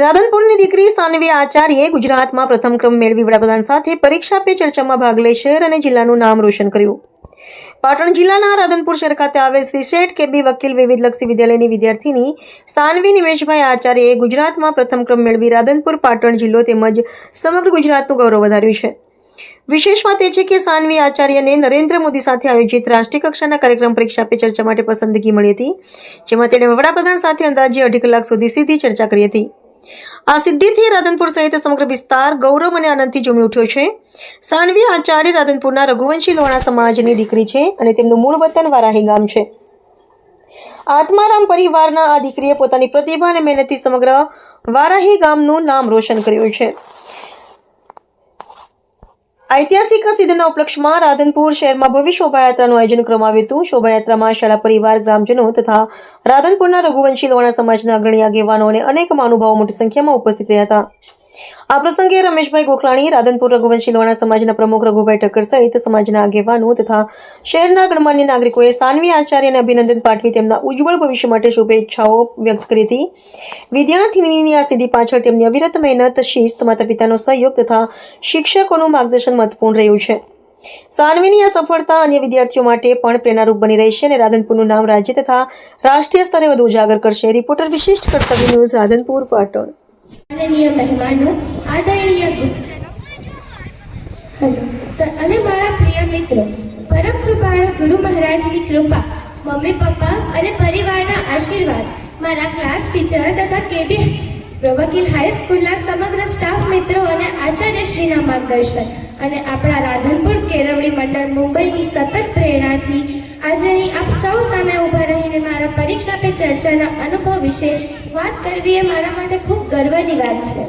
રાધનપુરની દીકરી સાનવી આચાર્યે ગુજરાતમાં પ્રથમ ક્રમ મેળવી વડાપ્રધાન સાથે પરીક્ષા પે ચર્ચામાં ભાગ લઈ શહેર અને જિલ્લાનું નામ રોશન કર્યું. પાટણ જિલ્લાના રાધનપુર શહેર ખાતે આવેલ સીસેટ કેબી વકીલ વિવિધલક્ષી વિદ્યાલયની વિદ્યાર્થીની સાનવી નિમેશભાઈ આચાર્યએ ગુજરાતમાં પ્રથમ ક્રમ મેળવી રાધનપુર પાટણ જિલ્લો તેમજ સમગ્ર ગુજરાતનું ગૌરવ વધાર્યું છે. વિશેષ વાત એ છે કે સાનવી આચાર્યને નરેન્દ્ર મોદી સાથે આયોજિત રાષ્ટ્રીય કક્ષાના કાર્યક્રમ પરીક્ષા પે ચર્ચા માટે પસંદગી મળી હતી, જેમાં તેણે વડાપ્રધાન સાથે અંદાજે અઢી કલાક સુધી સીધી ચર્ચા કરી હતી. આ સિદ્ધિથી રાધનપુર સહિત સમગ્ર વિસ્તાર ગૌરવ અને આનંદથી ઝૂમી ઉઠ્યો છે. સાનવી આચાર્ય રાધનપુરના રઘુવંશી લોણા સમાજની દીકરી છે અને તેમનું મૂળ વતન વારાહી ગામ છે. આત્મારામ પરિવારના આ દીકરીએ પોતાની પ્રતિભા અને મહેનતથી સમગ્ર વારાહી ગામનું નામ રોશન કર્યું છે. ઐતિહાસિક સિદ્ધના ઉપલક્ષમાં રાધનપુર શહેરમાં ભવ્ય શોભાયાત્રાનું આયોજન કરવામાં આવ્યું હતું. શોભાયાત્રામાં શાળા પરિવાર, ગ્રામજનો તથા રાધનપુરના રઘુવંશી લોણા સમાજના અગ્રણી આગેવાનો અને અનેક મહાનુભાવો મોટી સંખ્યામાં ઉપસ્થિત રહ્યા હતા. આ પ્રસંગે રમેશભાઈ ગોખલાણી રાધનપુર રઘુવંશી લોણા સમાજના પ્રમુખ રઘુભાઈ ઠક્કર સહિત સમાજના આગેવાનો તથા શહેરના ગણમાન્ય નાગરિકોએ સાનવી આચાર્યને અભિનંદન પાઠવી તેમના ઉજ્જવળ ભવિષ્ય માટે શુભેચ્છાઓ વ્યક્ત કરી હતી. વિદ્યાર્થીની આ સિદ્ધિ પાછળ તેમની અવિરત મહેનત, શિસ્ત માતા પિતાનો સહયોગ તથા શિક્ષકોનું માર્ગદર્શન મહત્વપૂર્ણ રહ્યું છે. સાનવીની આ સફળતા અન્ય વિદ્યાર્થીઓ માટે પણ પ્રેરણારૂપ બની રહેશે અને રાધનપુરનું નામ રાજ્ય તથા રાષ્ટ્રીય સ્તરે વધુ ઉજાગર કરશે. રિપોર્ટર વિશિષ્ટ કર્તવ્ય ન્યૂઝ રાધનપુર, પાટણ. માનનીય મહેમાનો, આદરણીય હેલો. અને મારા પ્રિય મિત્રો પરમ કૃપાળુ ગુરુ મહારાજની કૃપા, મમ્મી પપ્પા અને પરિવારના આશીર્વાદ, મારા ક્લાસ ટીચર તથા કેબી વકીલ હાઈસ્કૂલના સમગ્ર સ્ટાફ મિત્રો અને આચાર્યશ્રીના માર્ગદર્શન અને આપણા રાધનપુર કેળવણી મંડળ મુંબઈની સતત પ્રેરણાથી આજે અહીં આપ સૌ સામે ઊભા રહીને મારા પરીક્ષા પે ચર્ચાના અનુભવ વિશે વાત કરવી એ મારા માટે ખૂબ ગર્વની વાત છે.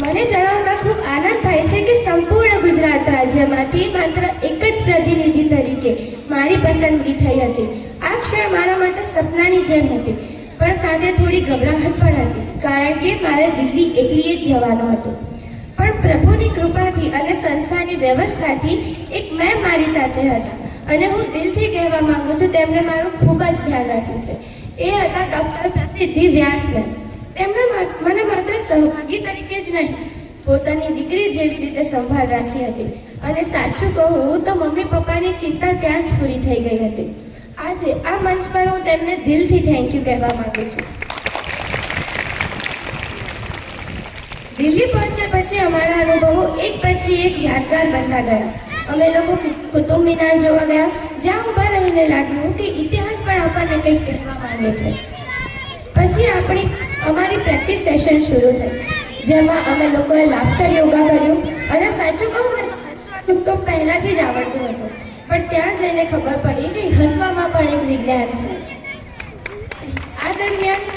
મને જણાવતા ખૂબ આનંદ થાય છે કે સંપૂર્ણ ગુજરાત રાજ્યમાંથી માત્ર એક જ પ્રતિનિધિ તરીકે મારી પસંદગી થઈ હતી. આ ક્ષણ મારા માટે સપનાની જેમ હતી, પણ સાથે થોડી ગભરાહટ પણ હતી, કારણ કે મારે દિલ્હી એકલીએ જ જવાનું હતું. પણ પ્રભુની કૃપાથી અને સંસ્થાની વ્યવસ્થાથી એક મેમ મારી સાથે હતા. અને હું દિલથી કહેવા માગું છું, તેમણે મારું ખૂબ જ ધ્યાન રાખ્યું છે. એ હતા ડૉક્ટર પ્રસિદ્ધિ વ્યાસ તેમણે મને માત્ર સહભાગી તરીકે જ નહીં, પોતાની દીકરી જેવી રીતે સંભાળ રાખી હતી. અને સાચું કહું તો મમ્મી પપ્પાની ચિંતા ત્યાં જ પૂરી થઈ ગઈ હતી. આજે આ મંચ પર હું તેમને દિલથી થેન્ક યુ કહેવા માગું છું. દિલ્હી પહોંચ્યા પછી અમારા અનુભવો એક પછી એક યાદગાર બનતા ગયા. અમે લોકો કુતુબ મિનાર જોવા ગયા, જ્યાં ઊભા રહીને લાગ્યું કે ઇતિહાસ પણ આપણને કંઈક કહેવા માંગે છે. પછી આપણી, અમારી પ્રેક્ટિસ સેશન શરૂ થઈ, જેમાં અમે લોકોએ લાફ્ટર યોગા કર્યું અને સાચું કહું હસવાનું તો પહેલાંથી જ આવડતું હતું, પણ ત્યાં જઈને ખબર પડી કે હસવામાં પણ એક વિજ્ઞાન છે. આ દરમિયાન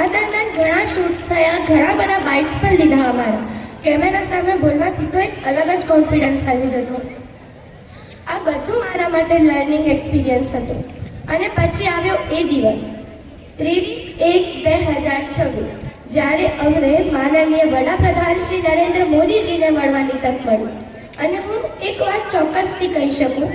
આ દરમિયાન ઘણા શૂટ્સ થયા, ઘણા બધા બાઇટ્સ પણ લીધા અમારા. કેમેરા સામે બોલવાથી તો એક અલગ જ કોન્ફિડન્સ આવી જતો. આ બધું મારા માટે લર્નિંગ એક્સપિરિયન્સ હતો. અને પછી આવ્યો એ દિવસ, ત્રેવીસ એક બે હજાર છવ્વીસ, જ્યારે અમને માનનીય વડાપ્રધાન શ્રી નરેન્દ્ર મોદીજીને મળવાની તક મળી. અને હું એક વાત ચોક્કસથી કહી શકું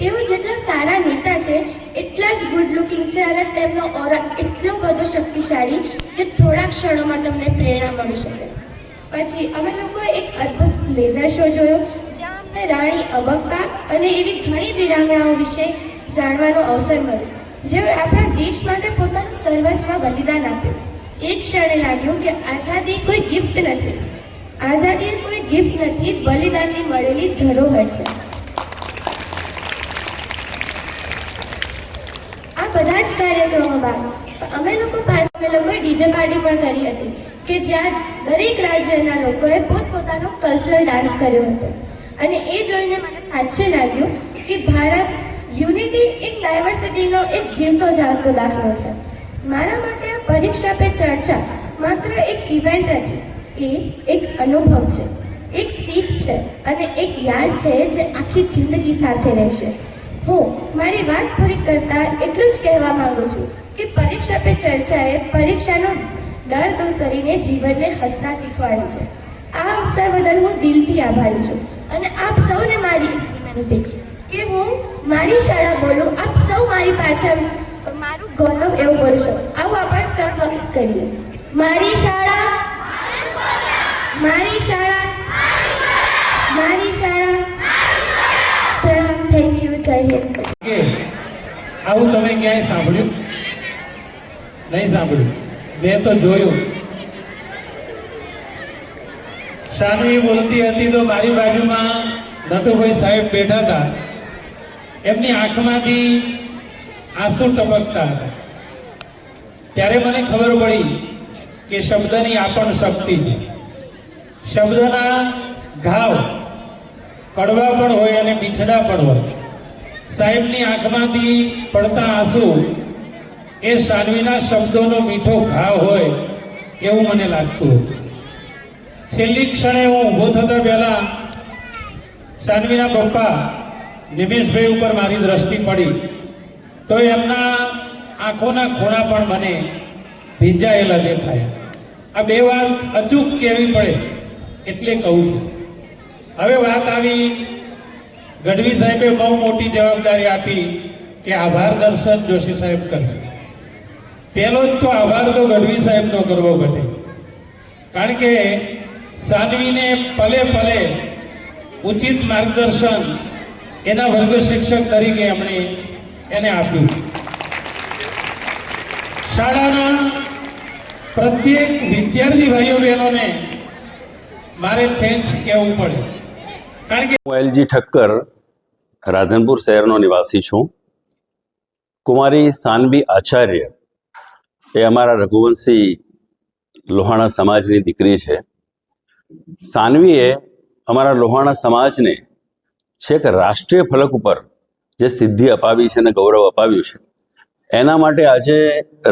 તેઓ જેટલા સારા નેતા છે, એટલા જ ગુડ લુકિંગ છે અને તેમનો ઓરા એટલો બધો શક્તિશાળી કે થોડા ક્ષણોમાં તમને પ્રેરણા મળી શકે. પછી અમે લોકોએ એક અદ્ભુત લેઝર શો જોયો, જ્યાં અમને રાણી અબક્કા અને એવી ઘણી વીરાંગણાઓ વિશે જાણવાનો અવસર મળ્યો જેઓ આપણા દેશ માટે પોતાનું સર્વસ્વ બલિદાન આપ્યું. એક ક્ષણે લાગ્યું કે આઝાદી કોઈ ગિફ્ટ નથી. આઝાદી કોઈ ગિફ્ટ નથી, બલિદાનની મળેલી ધરોહર છે. આ બધા જ કાર્યક્રમો બાદ અમે લોકો પાસે અમે લોકોએ ડીજે પાર્ટી પણ કરી હતી કે જ્યાં દરેક રાજ્યના લોકોએ પોતપોતાનો કલ્ચરલ ડાન્સ કર્યો હતો. અને એ જોઈને મને સાચે લાગ્યું કે ભારત યુનિટી ઇન ડાયવર્સિટીનો એક જીવતો જાગતો દાખલો છે. મારા માટે આ પરીક્ષા પે ચર્ચા માત્ર એક ઇવેન્ટ નથી, એ એક અનુભવ છે. એક શીખ છે અને એક યાદ છે જે આખી જિંદગી સાથે રહેશે. હું મારી વાત પૂરી કરતા એટલું જ કહેવા માંગુ છું કે પરીક્ષા પે ચર્ચાએ પરીક્ષાનો ડર દૂર કરીને જીવનને હસતા શીખવાડે છે. આ અવસર બદલ હું દિલથી આભારી છું અને આપ સૌને મારી વિનંતી કે હું મારી શાળા બોલું, આપ સૌ મારી પાછળ મારું ગૌરવ એવું બોલશો. આવું આપણે ત્રણ વખત કરીએ. મારી શાળા મારી શાળા મારી શાળા આવું તમે ક્યાંય સાંભળ્યું? નહીં સાંભળ્યું. મેં તો જોયું. શાનવી બોલતી હતી તો મારી બાજુમાં નટુભાઈ સાહેબ બેઠા હતા. એમની આંખમાંથી આંસુ ટપકતા હતા. ત્યારે મને ખબર પડી કે શબ્દની આ પણ શક્તિ છે. શબ્દના ઘાવ કડવા પણ હોય અને મીઠડા પણ હોય. સાહેબની આંખમાંથી પડતા આંસુ એ સાનવીના શબ્દોનો મીઠો ઘાવ હોય એવું મને લાગતું છેલ્લી ક્ષણે હું ઊભો થતા પહેલા સાનવીના પપ્પા નિમેશભાઈ ઉપર મારી દ્રષ્ટિ પડી. તો એમના આંખોના ખૂણા પણ મને ભીંજાયેલા દેખાયા. આ બે વાત અચૂક કહેવી પડે એટલે કહું છું. હવે વાત આવી ગઢવી સાહેબે બહુ મોટી જવાબદારી આપી કે આભાર દર્શન જોશી સાહેબ કરશે. પહેલો જ તો આભાર તો ગઢવી સાહેબનો કરવો ઘટે કારણ કે સાનવીને પલે પલે ઉચિત માર્ગદર્શન એના વર્ગ શિક્ષક તરીકે એમણે એને આપ્યું. શાળાના પ્રત્યેક વિદ્યાર્થી ભાઈઓ બહેનોને મારે થેન્ક્સ કહેવું પડે. કારણ હું એલજી ઠક્કર રાધનપુર શહેરનો નિવાસી છું. કુમારી સાનવી આચાર્ય એ અમારા રઘુવંશી લોહાણા સમાજની દીકરી છે. સાનવીએ અમારા લોહાણા સમાજને છેક રાષ્ટ્રીય ફલક ઉપર જે સિદ્ધિ અપાવી છે અને ગૌરવ અપાવ્યું છે. એના માટે આજે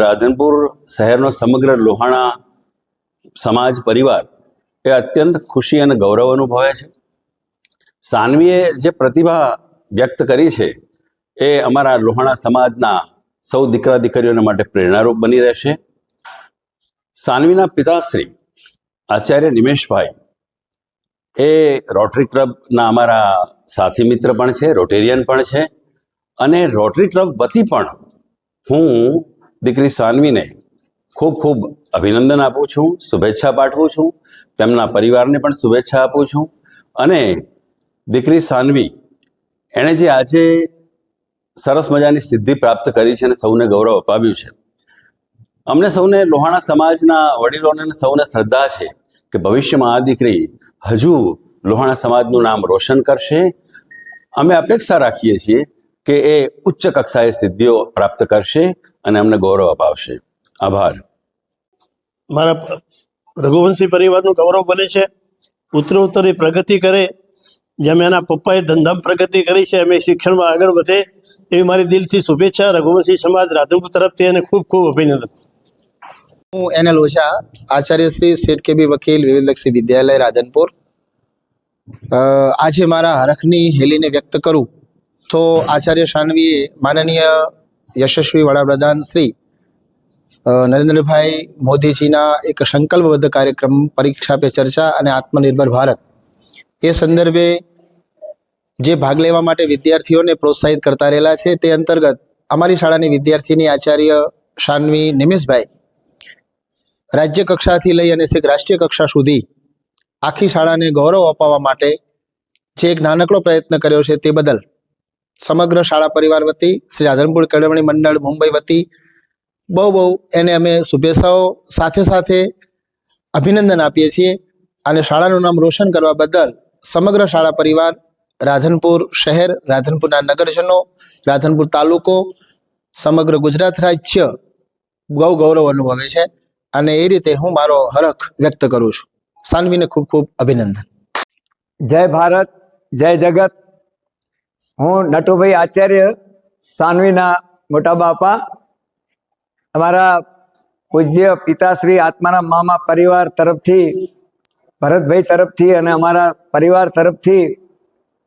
રાધનપુર શહેરનો સમગ્ર લોહાણા સમાજ પરિવાર એ અત્યંત ખુશી અને ગૌરવ અનુભવે છે. સાનવીએ જે પ્રતિભા વ્યક્ત કરી છે, એ અમારા લોહાણા સમાજના સૌ દીકરા દીકરીઓને માટે પ્રેરણારૂપ બની રહેશે. સાનવીના પિતાશ્રી આચાર્ય નિમેશભાઈ એ રોટરી ક્લબના અમારા સાથી મિત્ર પણ છે, રોટેરિયન પણ છે અને રોટરી ક્લબ વતી પણ હું દીકરી સાનવીને ખૂબ ખૂબ અભિનંદન આપું છું, શુભેચ્છા પાઠવું છું, તેમના પરિવારને પણ શુભેચ્છા આપું છું અને દીકરી સાનવી, એણે જે આજે સરસ મજાની સિદ્ધિ પ્રાપ્ત કરી છે અને સૌને ગૌરવ અપાવ્યું છે. અમને સૌને લોહાણા સમાજના વડીલોને સૌને શ્રદ્ધા છે કે ભવિષ્યમાં આ દીકરી હજુ લોહાણા સમાજનું નામ રોશન કરશે. અમે અપેક્ષા રાખીએ છીએ કે એ ઉચ્ચ કક્ષાએ સિદ્ધિઓ પ્રાપ્ત કરશે અને અમને ગૌરવ અપાવશે. આભાર. મારા રઘુવંશી પરિવારનું ગૌરવ બને છે. ઉત્તરોત્તરી પ્રગતિ કરે જેમ એના પપ્પાએ ધંધામાં પ્રગતિ કરી છે એ શિક્ષણમાં આગળ વધે, એવી મારી દિલથી શુભેચ્છા. રઘુવંશી સમાજ રાધનપુર તરફથી એને ખૂબ ખૂબ અભિનંદન. હું એનએલ ઓઝા આચાર્ય શ્રી શેઠ કેબી વકીલ વિવિધલક્ષી વિદ્યાલય, રાધનપુર. આજે મારા હરખની હેલીને વ્યક્ત કરું તો આચાર્ય શાનવીએ માનનીય યશસ્વી વડાપ્રધાન શ્રી નરેન્દ્રભાઈ મોદીજીના એક સંકલ્પબદ્ધ કાર્યક્રમ, પરીક્ષા પે ચર્ચા અને આત્મનિર્ભર ભારત એ સંદર્ભે જે ભાગ લેવા માટે વિદ્યાર્થીઓને પ્રોત્સાહિત કરતા રહેલા છે, તે અંતર્ગત અમારી શાળાની વિદ્યાર્થીની આચાર્ય શાનવી નિમેશભાઈ રાજ્ય કક્ષાથી લઈ અને છેક રાષ્ટ્રીય કક્ષા સુધી આખી શાળાને ગૌરવ અપાવવા માટે જે એક નાનકડો પ્રયત્ન કર્યો છે, તે બદલ સમગ્ર શાળા પરિવાર વતી, શ્રી રાધનપુર કેળવણી મંડળ મુંબઈ વતી બહુ બહુ એને અમે શુભેચ્છાઓ સાથે સાથે અભિનંદન આપીએ છીએ અને શાળાનું નામ રોશન કરવા બદલ સમગ્ર શાળા પરિવાર, રાધનપુર શહેર, રાધનપુરના નગરજનો, રાધનપુર તાલુકો, સમગ્ર ગુજરાત રાજ્ય ગૌ ગૌરવ અનુભવે છે અને એ રીતે હું મારો હરખ વ્યક્ત કરું છું. સાનવીને ખૂબ ખૂબ અભિનંદન. જય ભારત, જય જગત. હું નટુભાઈ આચાર્ય, સાનવીના મોટા બાપા, અમારા પૂજ્ય પિતાશ્રી આત્મારામ મામા પરિવાર તરફથી ભરતભાઈ તરફથી અને અમારા પરિવાર તરફથી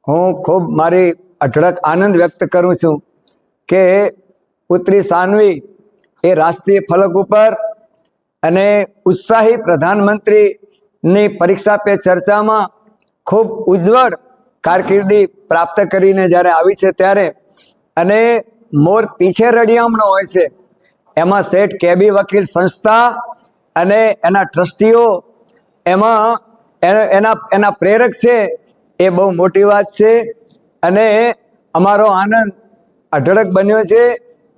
હું ખૂબ મારી અઢળક આનંદ વ્યક્ત કરું છું કે પુત્રી સાનવી એ રાષ્ટ્રીય ફલક ઉપર અને ઉત્સાહી પ્રધાનમંત્રીની પરીક્ષા પે ચર્ચામાં ખૂબ ઉજ્જવળ કારકિર્દી પ્રાપ્ત કરીને જ્યારે આવી છે ત્યારે અને મોર પીછે રડિયામણો હોય છે. એમાં શેઠ કેબી વકીલ સંસ્થા અને એના ટ્રસ્ટીઓ એમાં એના એના પ્રેરક છે, એ બહુ મોટી વાત છે. અને અમારો આનંદ અઢળક બન્યો છે.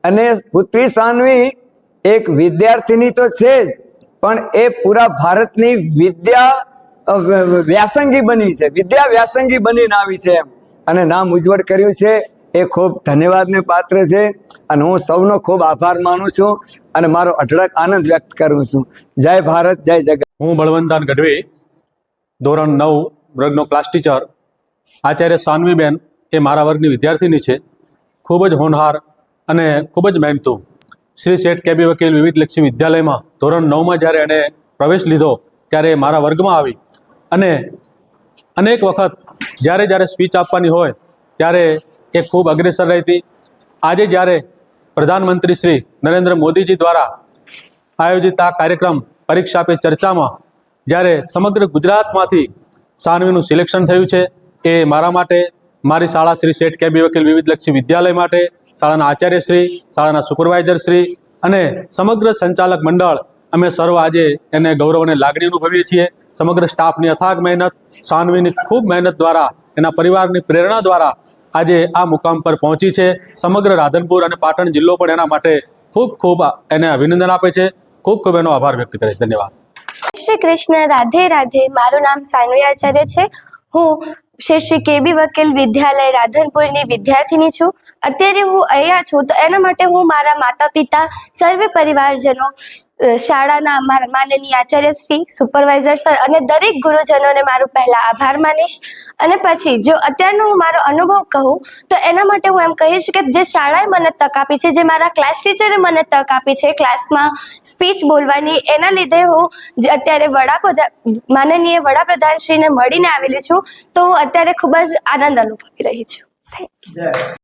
અને પુત્રી સાનવી એક વિદ્યાર્થીની તો છે જ, પણ એ પૂરા ભારતની વિદ્યા વ્યાસંગી બની છે. વિદ્યા વ્યાસંગી બનીને આવી છે એમ. અને નામ ઉજ્જવળ કર્યું છે. એ ખૂબ ધન્યવાદને પાત્ર છે. અને હું સૌનો ખૂબ આભાર માનું છું. અને મારો અઢળક આનંદ વ્યક્ત કરું છું. જય ભારત, જય જગત હું બળવંતદાન ગઢવી, ધોરણ નવ, વર્ગનો ક્લાસ ટીચર આચાર્ય સાનવીબેન, એ મારા વર્ગની વિદ્યાર્થીની છે. ખૂબ જ હોનહાર અને ખૂબ જ મહેનતુ. શ્રી શેઠ કેબી વકીલ વિવિધ લક્ષી વિદ્યાલયમાં ધોરણ નવમાં જ્યારે એણે પ્રવેશ લીધો, ત્યારે મારા વર્ગમાં આવી. અને અનેક વખત જ્યારે જ્યારે સ્પીચ આપવાની હોય, ત્યારે એ ખૂબ અગ્રેસર રહેતી આજે જ્યારે પ્રધાનમંત્રી શ્રી નરેન્દ્ર મોદીજી દ્વારા આયોજિત આ કાર્યક્રમ પરીક્ષા પે ચર્ચામાં જ્યારે સમગ્ર ગુજરાતમાંથી સાનવીનું સિલેક્શન થયું છે. એ મારા માટે, મારી શાળા શ્રી શેઠ કેબી વકીલ વિવિધલક્ષી વિદ્યાલય માટે, શાળાના આચાર્ય શ્રી શાળાના સુપરવાઇઝર શ્રી અને સમગ્ર સંચાલક મંડળ અમે સર્વ આજે એને ગૌરવ અને લાગણી અનુભવીએ છીએ. સમગ્ર સ્ટાફની અથાગ મહેનત, સાનવીની ખૂબ મહેનત દ્વારા, એના પરિવારની પ્રેરણા દ્વારા આજે આ મુકામ પર પહોંચી છે. સમગ્ર રાધનપુર અને પાટણ જિલ્લો પણ એના માટે ખૂબ ખૂબ એને અભિનંદન આપે છે. ખૂબ ખૂબ એનો આભાર વ્યક્ત કરે ધન્યવાદ. શ્રી કૃષ્ણ, રાધે રાધે. મારું નામ સાનવી આચાર્ય છે. હું શ્રી શ્રી કેબી વકીલ વિદ્યાલય રાધનપુરની વિદ્યાર્થીની છું. અત્યારે હું અહીંયા છું તો એના માટે હું મારા માતા પિતા સર્વે પરિવારજનો શાળાના મારા, માનનીય આચાર્ય શ્રી સુપરવાઇઝર સર અને દરેક ગુરુજનોને મારું પહેલા આભાર માનીશ. અને પછી જો અત્યારનો હું મારો અનુભવ કહું, તો એના માટે હું એમ કહીશ કે જે શાળાએ મને તક આપી છે, જે મારા ક્લાસ ટીચરે મને તક આપી છે ક્લાસમાં સ્પીચ બોલવાની, એના લીધે હું જે અત્યારે વડાપ્રધાન માનનીય વડાપ્રધાનશ્રીને મળીને આવેલી છું, તો હું અત્યારે ખૂબ જ આનંદ અનુભવી રહી છું. Thank you